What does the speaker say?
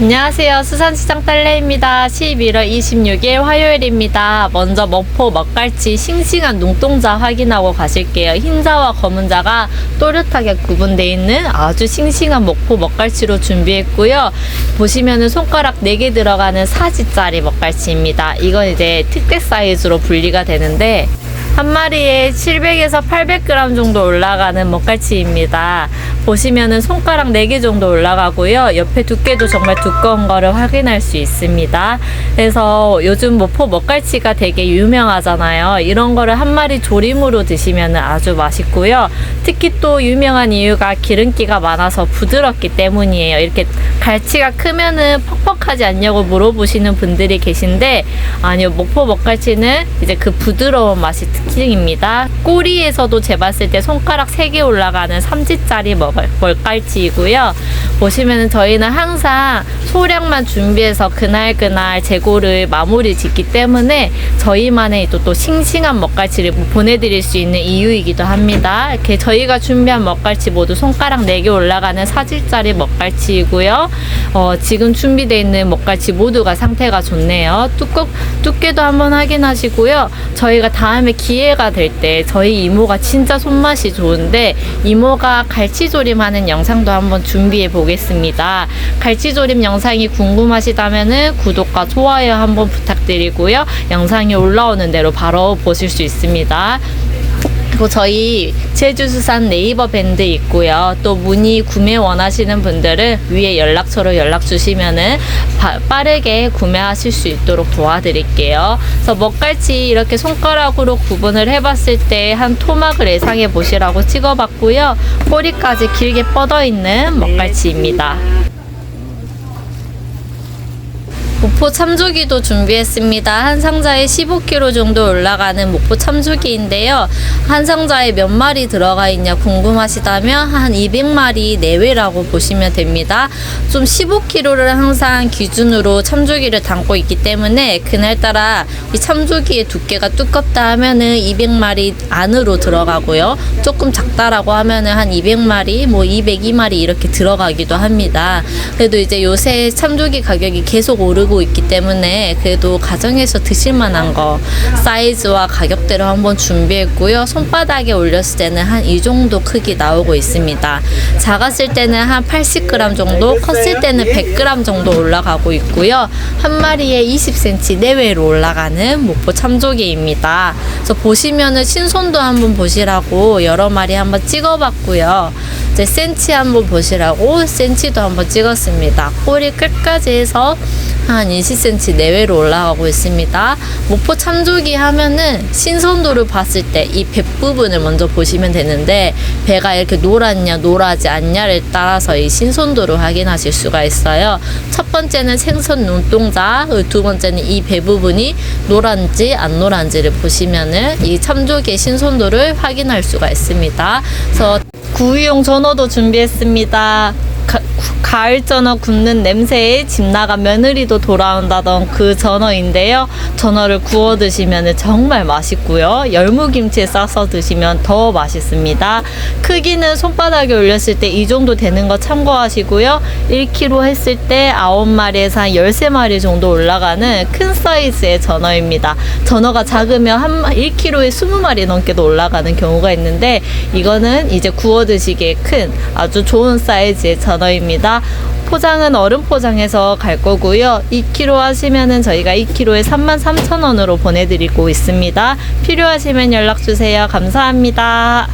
안녕하세요. 수산시장 딸래입니다. 11월 26일 화요일입니다. 먼저 머포 먹갈치 싱싱한 눈동자 확인하고 가실게요. 흰자와 검은자가 또렷하게 구분되어 있는 아주 싱싱한 머포 먹갈치로 준비했고요. 보시면은 손가락 4개 들어가는 사지짜리 먹갈치입니다. 이건 이제 특대 사이즈로 분리가 되는데 한 마리에 700에서 800g 정도 올라가는 먹갈치입니다. 보시면은 손가락 4개 정도 올라가고요. 옆에 두께도 정말 두꺼운 거를 확인할 수 있습니다. 그래서 요즘 모포 먹갈치가 되게 유명하잖아요. 이런 거를 한 마리 조림으로 드시면 아주 맛있고요. 특히 또 유명한 이유가 기름기가 많아서 부드럽기 때문이에요. 이렇게 갈치가 크면은 퍽퍽하지 않냐고 물어보시는 분들이 계신데 아니요 목포 먹갈치는 이제 그 부드러운 맛이 특징입니다. 꼬리에서도 재봤을 때 손가락 3개 올라가는 3지짜리 먹- 먹갈치이고요. 보시면은 저희는 항상 소량만 준비해서 그날그날 재고를 마무리 짓기 때문에 저희만의 또, 또 싱싱한 먹갈치를 보내드릴 수 있는 이유이기도 합니다. 이렇게 저희가 준비한 먹갈치 모두 손가락 4개 올라가는 사질짜리 먹갈치이고요. 어, 지금 준비되어 있는 먹갈치 모두가 상태가 좋네요. 뚜껑, 두께도 한번 확인하시고요. 저희가 다음에 기회가 될 때 저희 이모가 진짜 손맛이 좋은데 이모가 갈치조 림하는 영상도 한번 준비해 보겠습니다. 갈치조림 영상이 궁금하시다면은 구독과 좋아요 한번 부탁드리고요. 영상이 올라오는 대로 바로 보실 수 있습니다. 그리고 저희 제주수산 네이버 밴드 있고요. 또 문의 구매 원하시는 분들은 위에 연락처로 연락 주시면은 바- 빠르게 구매하실 수 있도록 도와드릴게요. 그래서 먹갈치 이렇게 손가락으로 구분을 해봤을 때 한 토막을 예상해 보시라고 찍어봤고요. 꼬리까지 길게 뻗어 있는 먹갈치입니다. 목포 참조기도 준비했습니다. 한 상자에 15kg 정도 올라가는 목포 참조기인데요. 한 상자에 몇 마리 들어가 있냐 궁금하시다면 한 200마리 내외라고 보시면 됩니다. 좀 15kg를 항상 기준으로 참조기를 담고 있기 때문에 그날따라 이 참조기의 두께가 두껍다 하면은 200마리 안으로 들어가고요. 조금 작다라고 하면은 한 200마리, 뭐 202마리 이렇게 들어가기도 합니다. 그래도 이제 요새 참조기 가격이 계속 오르고 있기 때문에 그래도 가정에서 드실 만한 거 사이즈와 가격대로 한번 준비했고요. 손바닥에 올렸을 때는 한 이 정도 크기 나오고 있습니다. 작았을 때는 한 80g 정도, 컸을 때는 100g 정도 올라가고 있고요. 한 마리에 20cm 내외로 올라가는 목포 참조개입니다. 그래서 보시면은 신손도 한번 보시라고 여러 마리 한번 찍어봤고요. 이제 센치 한번 보시라고 센치도 한번 찍었습니다. 꼬리 끝까지 해서 한 20cm 내외로 올라가고 있습니다. 목포 참조기 하면은 신선도를 봤을 때 이 배 부분을 먼저 보시면 되는데 배가 이렇게 노랗냐 노랗지 않냐를 따라서 이 신선도를 확인하실 수가 있어요. 첫 번째는 생선 눈동자, 두 번째는 이 배 부분이 노란지 안 노란지를 보시면은 이 참조기의 신선도를 확인할 수가 있습니다. 그래서 구이용 전어도 준비했습니다. 가, 가을 전어 굽는 냄새에 집 나간 며느리도 돌아온다던 그 전어인데요. 전어를 구워 드시면 정말 맛있고요. 열무김치에 싸서 드시면 더 맛있습니다. 크기는 손바닥에 올렸을 때 이 정도 되는 거 참고하시고요. 1kg 했을 때 9마리에서 한 13마리 정도 올라가는 큰 사이즈의 전어입니다. 전어가 작으면 한 1kg에 20마리 넘게도 올라가는 경우가 있는데 이거는 이제 구워 드시기에 큰 아주 좋은 사이즈의 전어 입니다. 포장은 얼음 포장해서 갈 거고요. 2kg 하시면은 저희가 2kg에 33,000원으로 보내드리고 있습니다. 필요하시면 연락 주세요. 감사합니다.